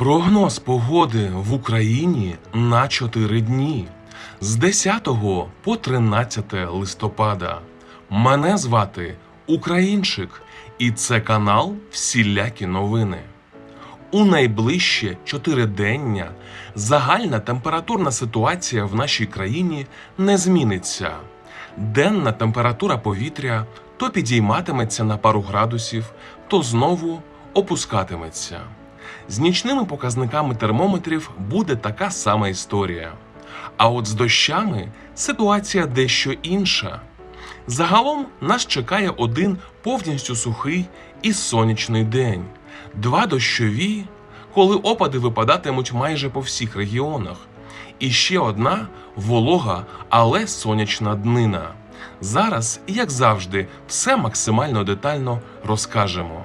Прогноз погоди в Україні на 4 дні з 10 по 13 листопада. Мене звати Українчик, і це канал Всілякі новини. У найближче чотиридення загальна температурна ситуація в нашій країні не зміниться. Денна температура повітря то підійматиметься на пару градусів, то знову опускатиметься. З нічними показниками термометрів буде така сама історія. А от з дощами ситуація дещо інша. Загалом нас чекає один повністю сухий і сонячний день, два дощові, коли опади випадатимуть майже по всіх регіонах, і ще одна волога, але сонячна днина. Зараз, як завжди, все максимально детально розкажемо.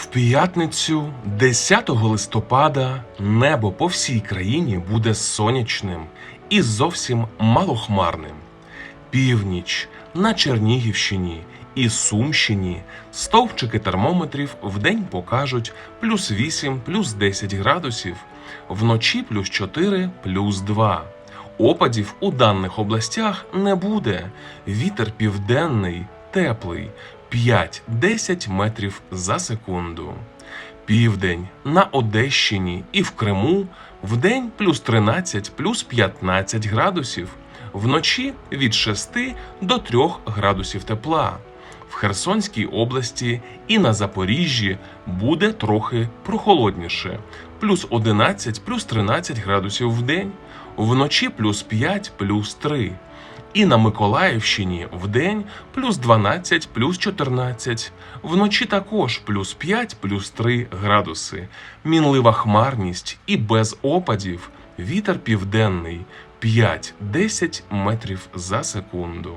В п'ятницю, 10 листопада, небо по всій країні буде сонячним і зовсім малохмарним. Північ на Чернігівщині і Сумщині стовпчики термометрів вдень покажуть плюс 8, плюс 10 градусів, вночі плюс 4, плюс 2. Опадів у даних областях не буде. Вітер південний, теплий 5-10 метрів за секунду. Південь на Одещині і в Криму вдень плюс 13 плюс 15 градусів, вночі від 6 до 3 градусів тепла. В Херсонській області і на Запоріжжі буде трохи прохолодніше плюс 11 плюс 13 градусів в день, вночі плюс 5 плюс 3. І на Миколаївщині вдень плюс 12 плюс 14, вночі також плюс 5 плюс 3 градуси. Мінлива хмарність і без опадів вітер південний 5-10 метрів за секунду.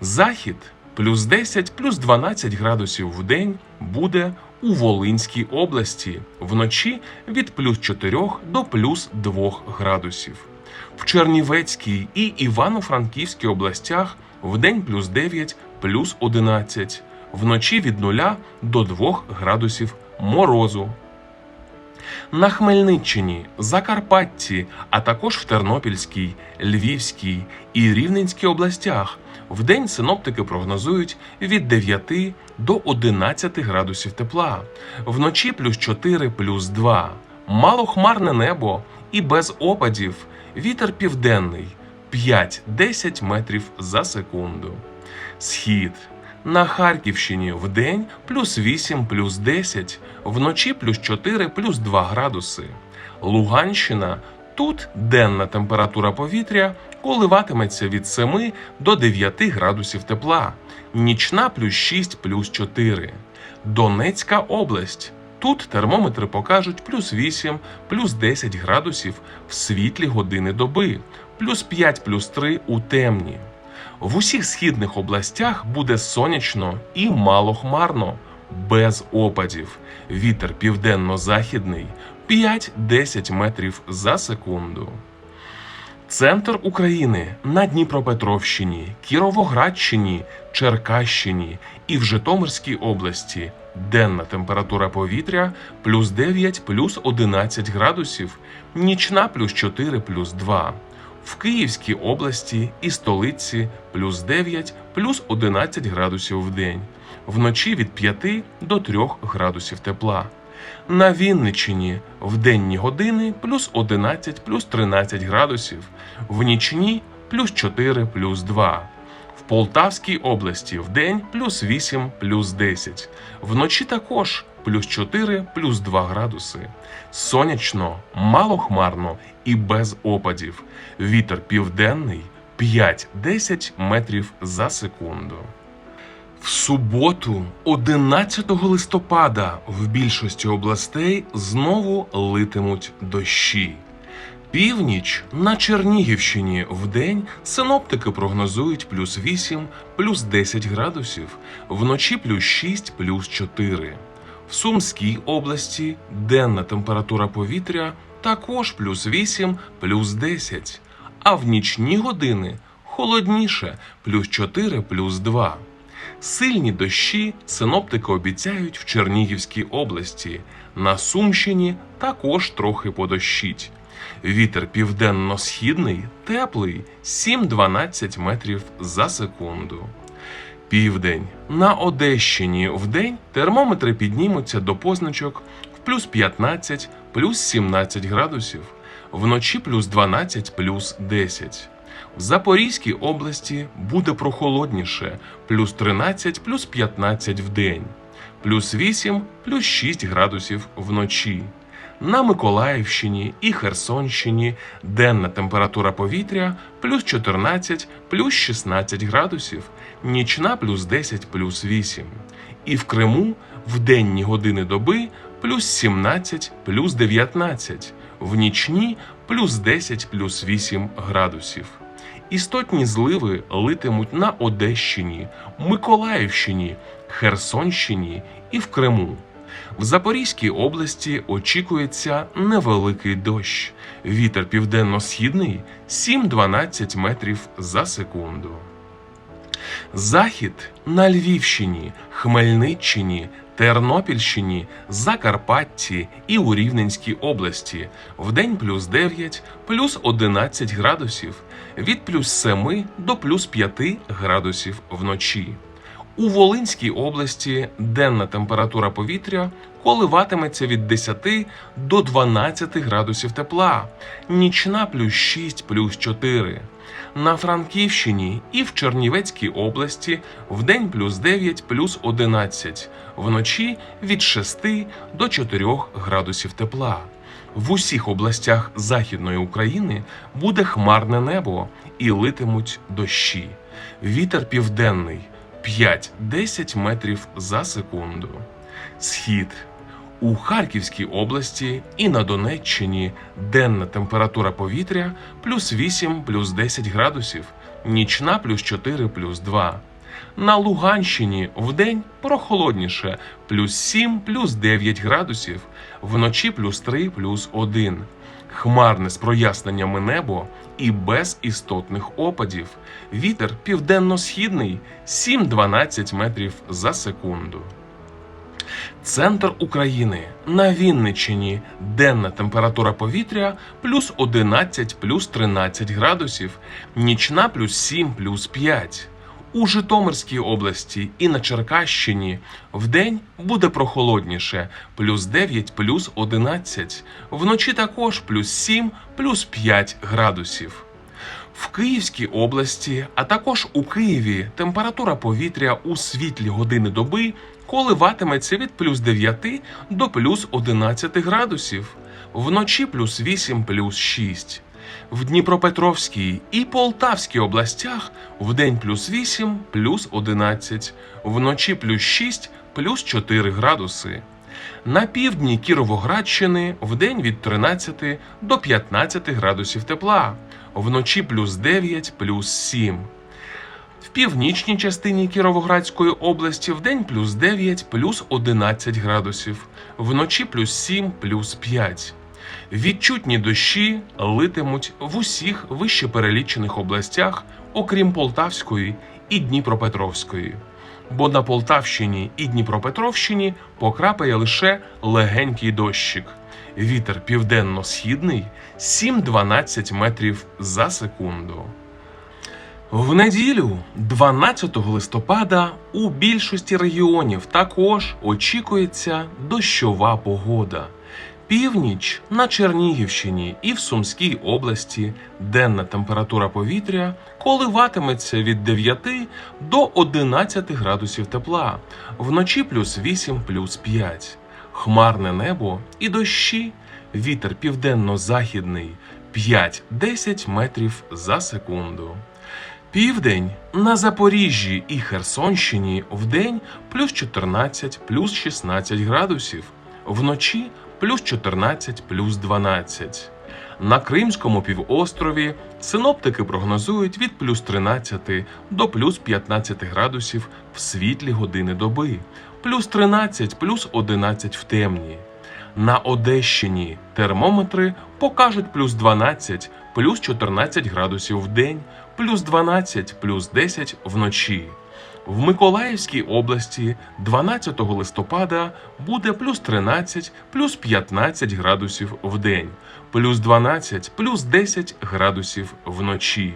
Захід плюс 10 плюс 12 градусів в день буде у Волинській області, вночі від плюс 4 до плюс 2 градусів. В Чернівецькій і Івано-Франківській областях вдень плюс 9, плюс 11, вночі від 0 до 2 градусів морозу. На Хмельниччині, Закарпатті, а також в Тернопільській, Львівській і Рівненській областях вдень синоптики прогнозують від 9 до 11 градусів тепла, вночі плюс 4, плюс 2. Малохмарне небо і без опадів. Вітер південний 5-10 метрів за секунду. Схід на Харківщині вдень плюс 8 плюс 10, вночі плюс 4 плюс 2 градуси. Луганщина тут денна температура повітря коливатиметься від 7 до 9 градусів тепла, нічна плюс 6 плюс 4. Донецька область. Тут термометри покажуть плюс 8, плюс 10 градусів в світлі години доби, плюс 5, плюс 3 у темні. В усіх східних областях буде сонячно і малохмарно, без опадів. Вітер південно-західний 5-10 метрів за секунду. Центр України на Дніпропетровщині, Кіровоградщині, Черкащині і в Житомирській області. Денна температура повітря плюс 9 плюс 11 градусів, нічна плюс 4 плюс 2. В Київській області і столиці плюс 9 плюс 11 градусів в день, вночі від 5 до 3 градусів тепла. На Вінниччині в денні години плюс 11 плюс 13 градусів, в нічні плюс 4 плюс 2. В Полтавській області вдень плюс 8, плюс 10. Вночі також плюс 4, плюс 2 градуси. Сонячно, малохмарно і без опадів. Вітер південний 5-10 метрів за секунду. В суботу, 11 листопада, в більшості областей знову литимуть дощі. Північ на Чернігівщині вдень синоптики прогнозують плюс 8, плюс 10 градусів, вночі плюс 6, плюс 4. В Сумській області денна температура повітря також плюс 8, плюс 10, а в нічні години холодніше плюс 4, плюс 2. Сильні дощі синоптики обіцяють в Чернігівській області. На Сумщині також трохи подощить. Вітер південно-східний теплий 7-12 метрів за секунду. Південь на Одещині вдень термометри піднімуться до позначок в плюс 15, плюс 17 градусів, вночі плюс 12, плюс 10. В Запорізькій області буде прохолодніше плюс 13, плюс 15 в день, плюс 8, плюс 6 градусів вночі. На Миколаївщині і Херсонщині денна температура повітря плюс 14, плюс 16 градусів, нічна плюс 10, плюс 8. І в Криму в денні години доби плюс 17, плюс 19, в нічні плюс 10, плюс 8 градусів. Істотні зливи литимуть на Одещині, Миколаївщині, Херсонщині і в Криму. В Запорізькій області очікується невеликий дощ. Вітер південно-східний 7-12 метрів за секунду. Захід на Львівщині, Хмельниччині, Тернопільщині, Закарпатті і у Рівненській області вдень плюс 9, плюс 11 градусів, від плюс 7 до плюс 5 градусів вночі. У Волинській області денна температура повітря коливатиметься від 10 до 12 градусів тепла, нічна плюс 6, плюс 4. На Франківщині і в Чернівецькій області вдень плюс 9, плюс 11, вночі від 6 до 4 градусів тепла. В усіх областях Західної України буде хмарне небо і литимуть дощі. Вітер південний 5-10 метрів за секунду. Схід у Харківській області і на Донеччині денна температура повітря плюс 8 плюс 10 градусів, нічна плюс 4 плюс 2. На Луганщині вдень прохолодніше плюс 7 плюс 9 градусів, вночі плюс 3 плюс 1. Хмарне з проясненнями небо і без істотних опадів. Вітер південно-східний 7-12 метрів за секунду. Центр України на Вінниччині денна температура повітря плюс 11 плюс 13 градусів, нічна плюс 7 плюс 5. У Житомирській області і на Черкащині вдень буде прохолодніше плюс 9 плюс 11, вночі також плюс 7 плюс 5 градусів. В Київській області, а також у Києві температура повітря у світлі години доби коливатиметься від плюс 9 до плюс 11 градусів, вночі плюс 8 плюс 6. В Дніпропетровській і Полтавській областях вдень плюс 8 плюс 11, вночі плюс 6 плюс 4 градуси. На півдні Кіровоградщини вдень від 13 до 15 градусів тепла, вночі плюс 9 плюс 7. В північній частині Кіровоградської області вдень плюс 9 плюс 11 градусів, вночі плюс 7 плюс 5. Відчутні дощі литимуть в усіх вище перелічених областях, окрім Полтавської і Дніпропетровської. Бо на Полтавщині і Дніпропетровщині покрапає лише легенький дощик. Вітер південно-східний 7-12 метрів за секунду. В неділю, 12 листопада, у більшості регіонів також очікується дощова погода. Північ на Чернігівщині і в Сумській області денна температура повітря коливатиметься від 9 до 11 градусів тепла, вночі плюс 8, плюс 5. Хмарне небо і дощі, вітер південно-західний 5-10 метрів за секунду. Південь на Запоріжжі і Херсонщині вдень плюс 14, плюс 16 градусів, вночі плюс 14, плюс 12. На Кримському півострові синоптики прогнозують від плюс 13 до плюс 15 градусів в світлі години доби, плюс 13, плюс 11 в темні. На Одещині термометри покажуть плюс 12, плюс 14 градусів в день, плюс 12, плюс 10 вночі. В Миколаївській області 12 листопада буде плюс 13, плюс 15 градусів в день, плюс 12, плюс 10 градусів вночі.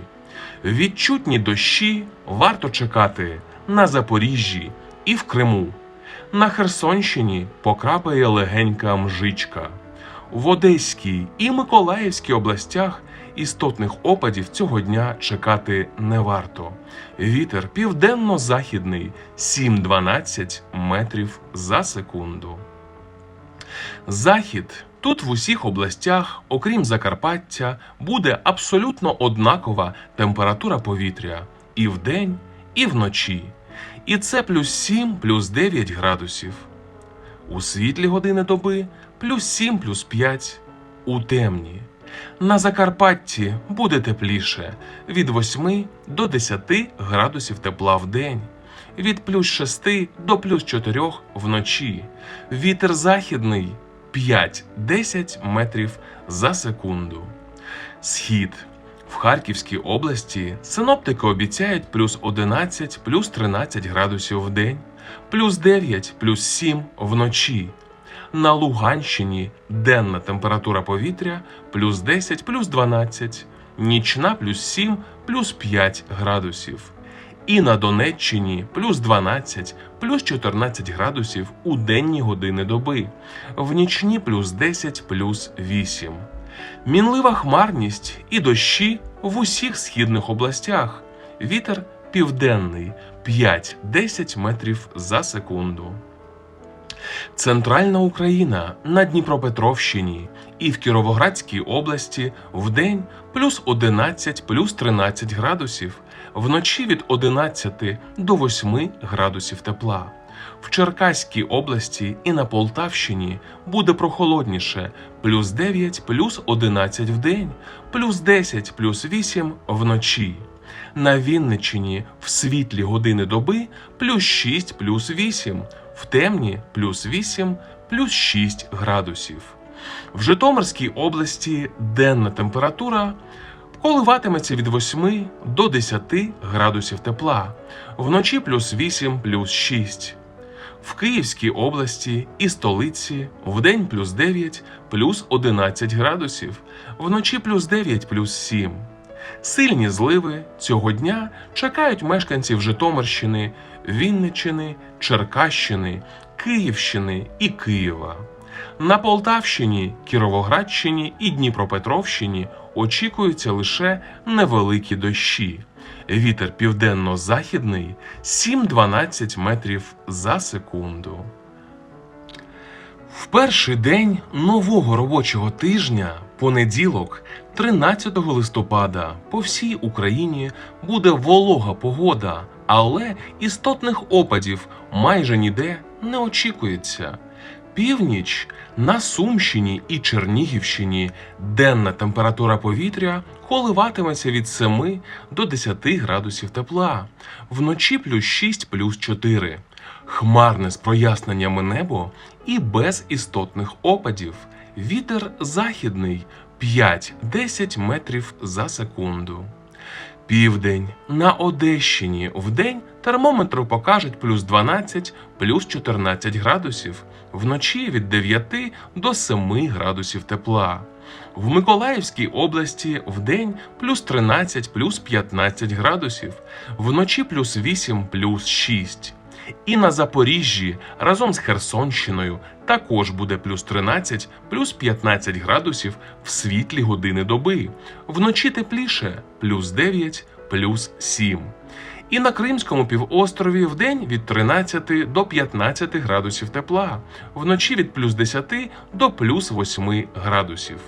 Відчутні дощі варто чекати на Запоріжжі і в Криму. На Херсонщині покрапає легенька мжичка. В Одеській і Миколаївській областях істотних опадів цього дня чекати не варто. Вітер південно-західний 7-12 метрів за секунду. Захід тут в усіх областях, окрім Закарпаття, буде абсолютно однакова температура повітря і вдень, і вночі. І це плюс 7, плюс 9 градусів. У світлі години доби плюс 7, плюс 5 у темні. На Закарпатті буде тепліше від 8 до 10 градусів тепла в день, від плюс 6 до плюс 4 вночі. Вітер західний 5-10 метрів за секунду. Схід. В Харківській області синоптики обіцяють плюс 11, плюс 13 градусів в день, плюс 9, плюс 7 вночі. На Луганщині денна температура повітря плюс 10, плюс 12, нічна плюс 7, плюс 5 градусів. І на Донеччині плюс 12, плюс 14 градусів у денні години доби, в нічні плюс 10, плюс 8. Мінлива хмарність і дощі в усіх східних областях. Вітер південний 5-10 метрів за секунду. Центральна Україна на Дніпропетровщині і в Кіровоградській області вдень плюс 11 плюс 13 градусів, вночі від 11 до 8 градусів тепла. В Черкаській області і на Полтавщині буде прохолодніше плюс 9 плюс 11 в день, плюс 10 плюс 8 вночі. На Вінниччині в світлі години доби плюс 6 плюс 8, в темні плюс 8 плюс 6 градусів. В Житомирській області денна температура коливатиметься від 8 до 10 градусів тепла, вночі плюс 8 плюс 6. В Київській області і столиці вдень плюс 9 плюс 11 градусів, вночі плюс 9 плюс 7. Сильні зливи цього дня чекають мешканців Житомирщини, Вінниччини, Черкащини, Київщини і Києва. На Полтавщині, Кіровоградщині і Дніпропетровщині очікуються лише невеликі дощі. Вітер південно-західний 7-12 метрів за секунду. В перший день нового робочого тижня, понеділок, 13 листопада, по всій Україні буде волога погода, але істотних опадів майже ніде не очікується. Північ на Сумщині і Чернігівщині денна температура повітря коливатиметься від 7 до 10 градусів тепла, вночі плюс 6 плюс 4. Хмарне з проясненнями небо і без істотних опадів. Вітер західний 5-10 метрів за секунду. Південь на Одещині вдень термометри покажуть плюс 12, плюс 14 градусів, вночі від 9 до 7 градусів тепла. В Миколаївській області вдень плюс 13, плюс 15 градусів, вночі плюс 8, плюс 6. І на Запоріжжі разом з Херсонщиною також буде плюс 13, плюс 15 градусів в світлі години доби. Вночі тепліше плюс 9, плюс 7. І на Кримському півострові вдень від 13 до 15 градусів тепла, вночі від плюс 10 до плюс 8 градусів.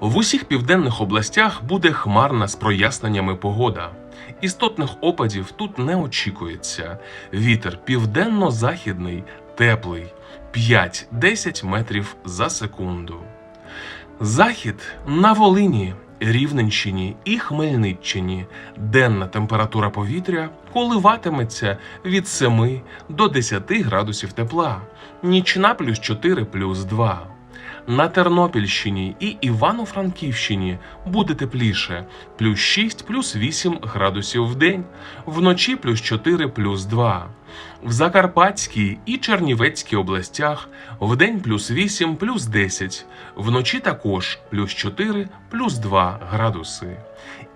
В усіх південних областях буде хмарна з проясненнями погода. Істотних опадів тут не очікується. Вітер південно-західний, теплий 5-10 метрів за секунду. Захід на Волині, Рівненщині і Хмельниччині. Денна температура повітря коливатиметься від 7 до 10 градусів тепла, нічна плюс 4 плюс 2. На Тернопільщині і Івано-Франківщині буде тепліше плюс 6 плюс 8 градусів в день, вночі плюс 4 плюс 2. В Закарпатській і Чернівецькій областях вдень плюс 8 плюс 10, вночі також плюс 4 плюс 2 градуси.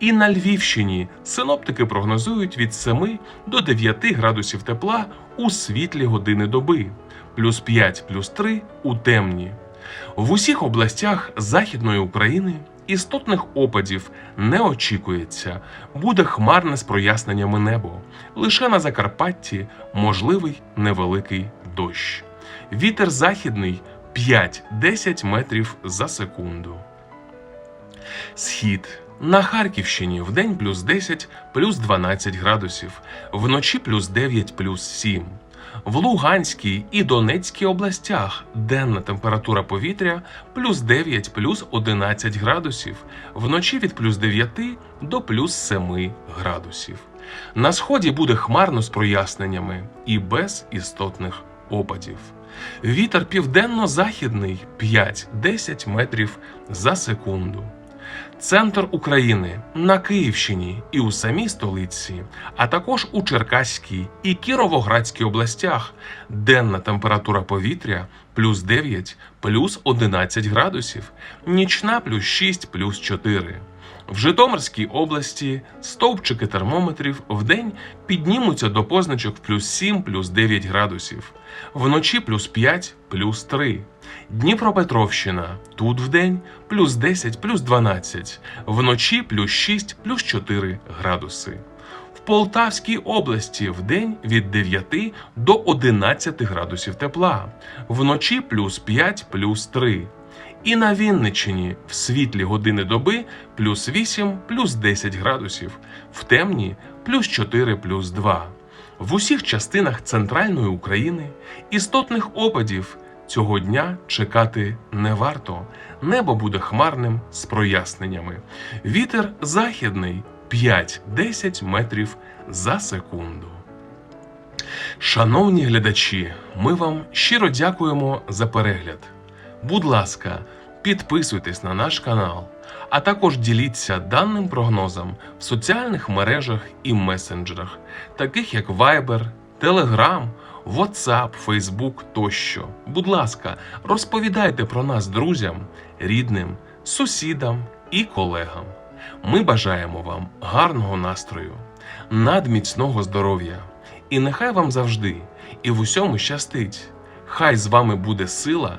І на Львівщині синоптики прогнозують від 7 до 9 градусів тепла у світлі години доби, плюс 5 плюс 3 у темні. В усіх областях Західної України істотних опадів не очікується, буде хмарне з проясненнями небо. Лише на Закарпатті можливий невеликий дощ. Вітер західний 5-10 метрів за секунду. Схід на Харківщині вдень плюс 10 плюс 12 градусів, вночі плюс 9 плюс 7. В Луганській і Донецькій областях денна температура повітря плюс 9 плюс 11 градусів, вночі від плюс 9 до плюс 7 градусів. На сході буде хмарно з проясненнями і без істотних опадів. Вітер південно-західний 5-10 метрів за секунду. Центр України на Київщині і у самій столиці, а також у Черкаській і Кіровоградській областях денна температура повітря плюс 9 плюс 11 градусів, нічна плюс 6 плюс 4. В Житомирській області стовпчики термометрів вдень піднімуться до позначок плюс 7 плюс 9 градусів, вночі плюс 5 плюс 3. Дніпропетровщина тут вдень плюс 10 плюс 12, вночі плюс 6 плюс 4 градуси. В Полтавській області вдень від 9 до 11 градусів тепла, вночі плюс 5 плюс 3. І на Вінниччині в світлі години доби плюс 8 плюс 10 градусів, в темні плюс 4 плюс 2. В усіх частинах центральної України істотних опадів цього дня чекати не варто. Небо буде хмарним з проясненнями. Вітер західний 5-10 метрів за секунду. Шановні глядачі, ми вам щиро дякуємо за перегляд. Будь ласка, підписуйтесь на наш канал, а також діліться даним прогнозом в соціальних мережах і месенджерах, таких як Viber, Telegram, WhatsApp, Facebook тощо. Будь ласка, розповідайте про нас друзям, рідним, сусідам і колегам. Ми бажаємо вам гарного настрою, надміцного здоров'я, і нехай вам завжди і в усьому щастить. Хай з вами буде сила